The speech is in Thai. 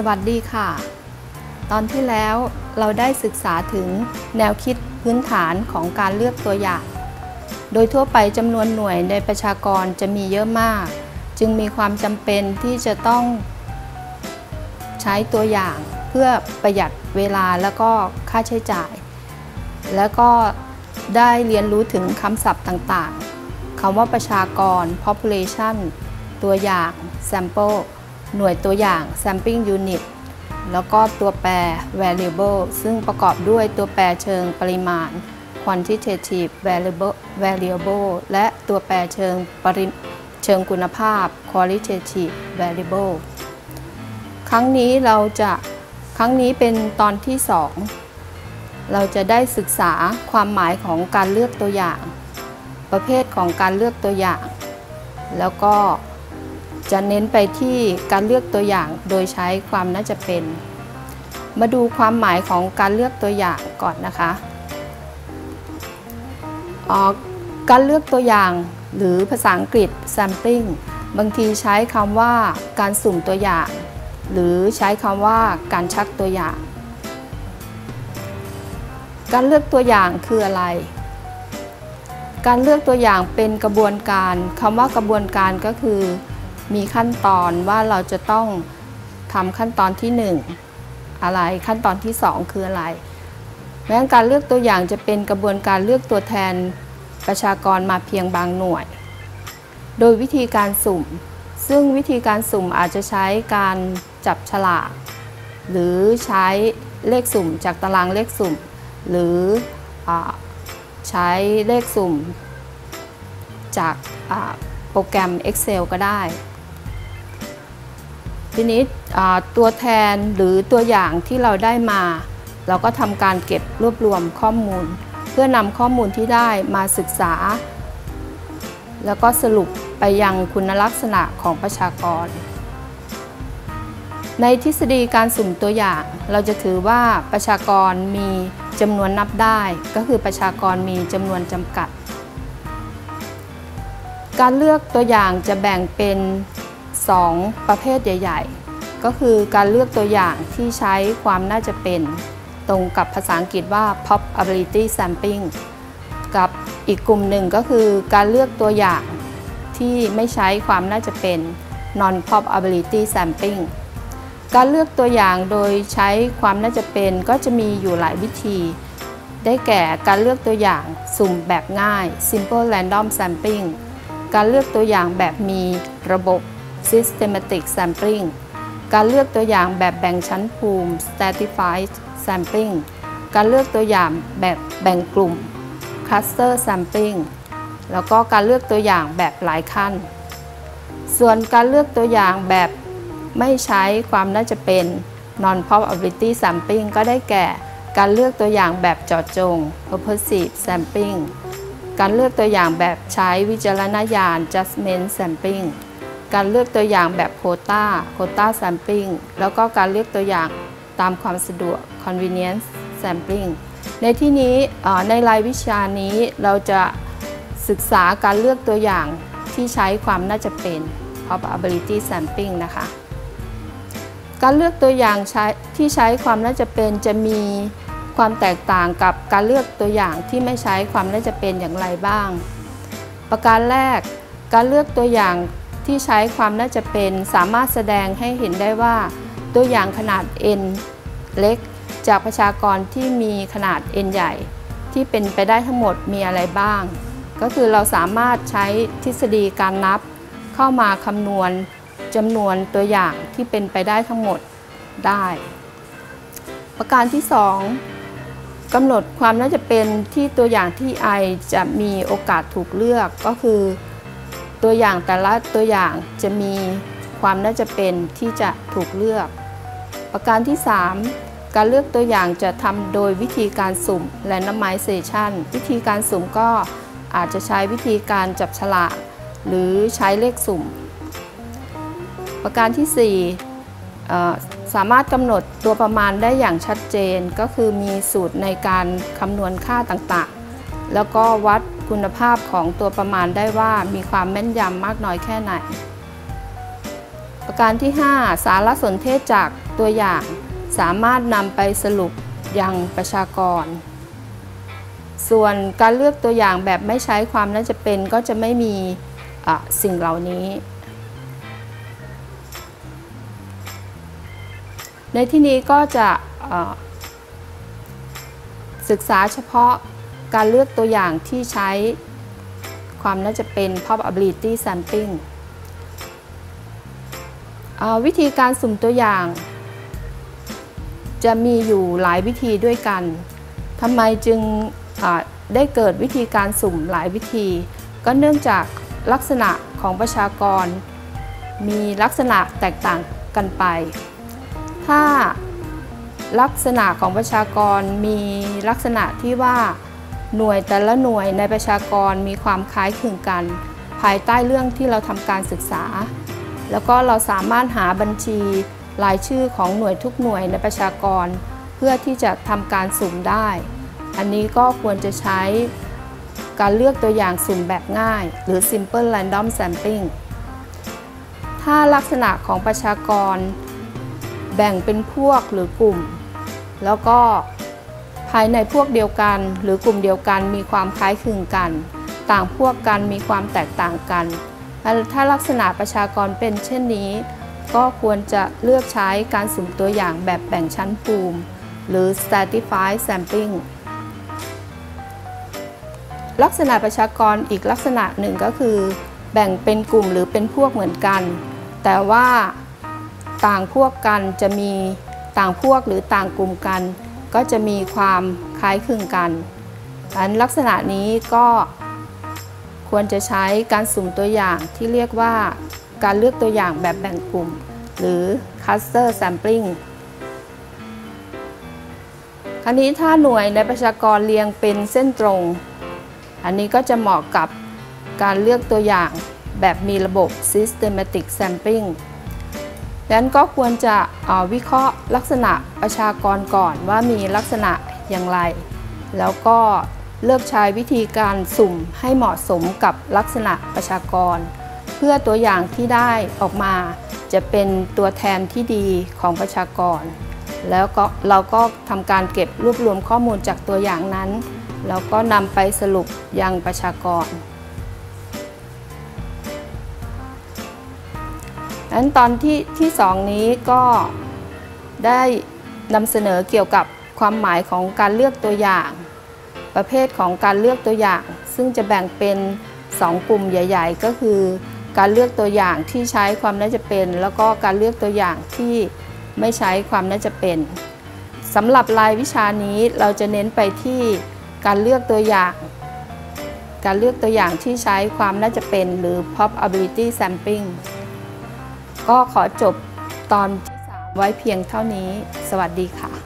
สวัสดีค่ะ ตอนที่แล้วเราได้ศึกษาถึงแนวคิดพื้นฐานของการเลือกตัวอย่าง โดยทั่วไปจำนวนหน่วยในประชากรจะมีเยอะมาก จึงมีความจำเป็นที่จะต้องใช้ตัวอย่างเพื่อประหยัดเวลาแล้วก็ค่าใช้จ่าย แล้วก็ได้เรียนรู้ถึงคำศัพท์ต่างๆคำว่าประชากร population ตัวอย่าง sample หน่วยตัวอย่าง sampling unit แล้วก็ตัวแปร variable ซึ่งประกอบด้วยตัวแปรเชิงปริมาณ quantitative variable variable และตัวแปรเชิงปริเชิงคุณภาพ qualitative variable ครั้งนี้เราจะครั้งนี้เป็นตอนที่ 2 เราจะได้ศึกษาความหมายของการเลือกตัวอย่าง ประเภทของการเลือกตัวอย่าง แล้วก็ จะเน้นไปที่การเลือกตัวอย่างโดยใช้ความน่าจะเป็น มาดูความหมายของการเลือกตัวอย่างก่อนนะคะ การเลือกตัวอย่างหรือภาษาอังกฤษ sampling บางทีใช้คำว่าการสุ่มตัวอย่าง หรือใช้คำว่าการชักตัวอย่าง การเลือกตัวอย่างคืออะไรการเลือกตัวอย่างเป็นกระบวนการคำว่ากระบวนการก็คือ มีขั้นตอนว่าเราจะต้องทำขั้นตอนที่ 1 อะไรขั้นตอนที่ 2 คืออะไรแม้การเลือกตัวอย่างจะเป็นกระบวนการเลือกตัวแทนประชากรมาเพียงบางหน่วย โดยวิธีการสุ่ม ซึ่งวิธีการสุ่มอาจจะใช้การจับฉลาก หรือใช้เลขสุ่มจากตารางเลขสุ่ม หรืออใช้เลขสุ่มจากโปรแกรม Excel ก็ได้ ทีนี้ตัวแทนหรือตัวอย่างที่เราได้มา เราก็ทำการเก็บรวบรวมข้อมูล เพื่อนำข้อมูลที่ได้มาศึกษา แล้วก็สรุปไปยังคุณลักษณะของประชากร ในทฤษฎีการสุ่มตัวอย่าง เราจะถือว่าประชากรมีจำนวนนับได้ ก็คือประชากรมีจำนวนจำกัด การเลือกตัวอย่างจะแบ่งเป็น 2 ประเภทใหญ่ ๆ ก็คือการเลือกตัวอย่างที่ใช้ความน่าจะเป็น ตรงกับภาษาอังกฤษว่า probability sampling กับอีกกลุ่มหนึ่งก็คือการเลือกตัวอย่างที่ไม่ใช้ความน่าจะเป็น non probability sampling การเลือกตัวอย่างโดยใช้ความน่าจะเป็นก็จะมีอยู่หลายวิธี ได้แก่การเลือกตัวอย่างสุ่มแบบง่าย simple random sampling การเลือกตัวอย่างแบบมีระบบ systematic sampling การเลือกตัวอย่างแบบแบ่งชั้นภูมิ stratified sampling การเลือกตัวอย่างแบบแบ่งกลุ่ม cluster sampling แล้วก็การเลือกตัวอย่างแบบหลายขั้น ส่วนการเลือกตัวอย่างแบบไม่ใช้ความน่าจะเป็น non probability sampling ก็ได้แก่ การเลือกตัวอย่างแบบเจาะจง purposive sampling การเลือกตัวอย่างแบบใช้วิจารณญาณ judgment sampling การเลือกตัวอย่างแบบโคตาโคตา sampling แล้วก็การเลือกตัวอย่างตามความสะดวก convenience sampling ในที่นี้ในรายวิชานี้เราจะศึกษาการเลือกตัวอย่างที่ใช้ความน่าจะเป็น probability sampling นะคะ การเลือกตัวอย่างที่ใช้ความน่าจะเป็นจะมีความแตกต่างกับการเลือกตัวอย่างที่ไม่ใช้ความน่าจะเป็นอย่างไรบ้าง ประการแรกการเลือกตัวอย่าง ที่ใช้ความน่าจะเป็นสามารถแสดงให้เห็นได้ว่า ตัวอย่างขนาด n เล็ก จากประชากรที่มีขนาด n ใหญ่ ที่เป็นไปได้ทั้งหมดมีอะไรบ้าง ก็คือเราสามารถใช้ทฤษฎีการนับ เข้ามาคำนวณจำนวนตัวอย่างที่เป็นไปได้ทั้งหมดได้ ประการที่ 2กำหนดความน่าจะเป็นที่ตัวอย่างที่ i จะมีโอกาสถูกเลือกก็คือ ตัวอย่างแต่ละตัวอย่างจะมีความน่าจะเป็นที่จะถูกเลือก ประการที่ 3 การเลือกตัวอย่างจะทำโดยวิธีการสุ่ม randomization วิธีการสุ่มก็อาจจะใช้วิธีการจับฉลากหรือใช้เลขสุ่ม ประการที่ 4 สามารถกำหนดตัวประมาณได้อย่างชัดเจนก็คือมีสูตรในการคำนวณค่าต่างๆ แล้วก็วัด คุณภาพของตัวประมาณได้ว่ามีความแม่นยำมากน้อยแค่ไหน ประการที่ 5 สารสนเทศจากตัวอย่าง สามารถนำไปสรุปยังประชากร ส่วนการเลือกตัวอย่างแบบไม่ใช้ความน่าจะเป็นก็จะไม่มีสิ่งเหล่านี้ ในที่นี้ก็จะศึกษาเฉพาะ การเลือกตัวอย่างที่ใช้ความน่าจะเป็น probability sampling วิธีการสุ่มตัวอย่าง จะมีอยู่หลายวิธีด้วยกันทำไมจึงได้เกิดวิธีการสุ่มหลายวิธี ก็เนื่องจากลักษณะของประชากร มีลักษณะแตกต่างกันไป ถ้าลักษณะของประชากรมีลักษณะที่ว่า หน่วยแต่ละหน่วยในประชากรมีความคล้ายคลึงกัน ภายใต้เรื่องที่เราทำการศึกษา แล้วก็เราสามารถหาบัญชีรายชื่อของหน่วยทุกหน่วยในประชากร เพื่อที่จะทำการสุ่มได้ อันนี้ก็ควรจะใช้การเลือกตัวอย่างสุ่มแบบง่าย หรือ simple random sampling ถ้าลักษณะของประชากร แบ่งเป็นพวกหรือกลุ่ม แล้วก็ ภายในพวกเดียวกันหรือกลุ่มเดียวกันมีความคล้ายคลึงกัน ต่างพวกกันมีความแตกต่างกัน ถ้าลักษณะประชากรเป็นเช่นนี้ ก็ควรจะเลือกใช้การสุ่มตัวอย่างแบบแบ่งชั้นภูมิ หรือ stratified sampling ลักษณะประชากรอีกลักษณะหนึ่งก็คือ แบ่งเป็นกลุ่มหรือเป็นพวกเหมือนกัน แต่ว่าต่างพวกกันจะมีต่างพวกหรือต่างกลุ่มกัน ก็จะมีความคล้ายคลึงกันอันลักษณะนี้ก็ควรจะใช้การสุ่มตัวอย่างที่เรียกว่าการเลือกตัวอย่างแบบแบ่งกลุ่ม หรือ cluster sampling คราวนี้ถ้าหน่วยในประชากรเรียงเป็นเส้นตรง อันนี้ก็จะเหมาะกับการเลือกตัวอย่างแบบมีระบบ systematic sampling ดังนั้นก็ควรจะวิเคราะห์ลักษณะประชากรก่อนว่ามีลักษณะอย่างไร แล้วก็เลือกใช้วิธีการสุ่มให้เหมาะสมกับลักษณะประชากร เพื่อตัวอย่างที่ได้ออกมา จะเป็นตัวแทนที่ดีของประชากร แล้วก็เราก็ทำการเก็บรวบรวมข้อมูลจากตัวอย่างนั้น แล้วก็นำไปสรุปยังประชากรั้นตอนที่ที่สองนี้ก็ได้นำเสนอเกี่ยวกับความหมายของการเลือกตัวอย่าง ประเภทของการเลือกตัวอย่าง ซึ่งจะแบ่งเป็น 2 กลุ่มใหญ่ ๆ ก็คือ การเลือกตัวอย่างที่ใช้ความน่าจะเป็น แล้วก็การเลือกตัวอย่างที่ไม่ใช้ความน่าจะเป็นสำหรับรายวิชานี้เราจะเน้นไปที่การเลือกตัวอย่าง การเลือกตัวอย่างที่ใช้ความน่าจะเป็นหรือ probability sampling ก็ขอจบตอนที่3ไว้เพียงเท่านี้ สวัสดีค่ะ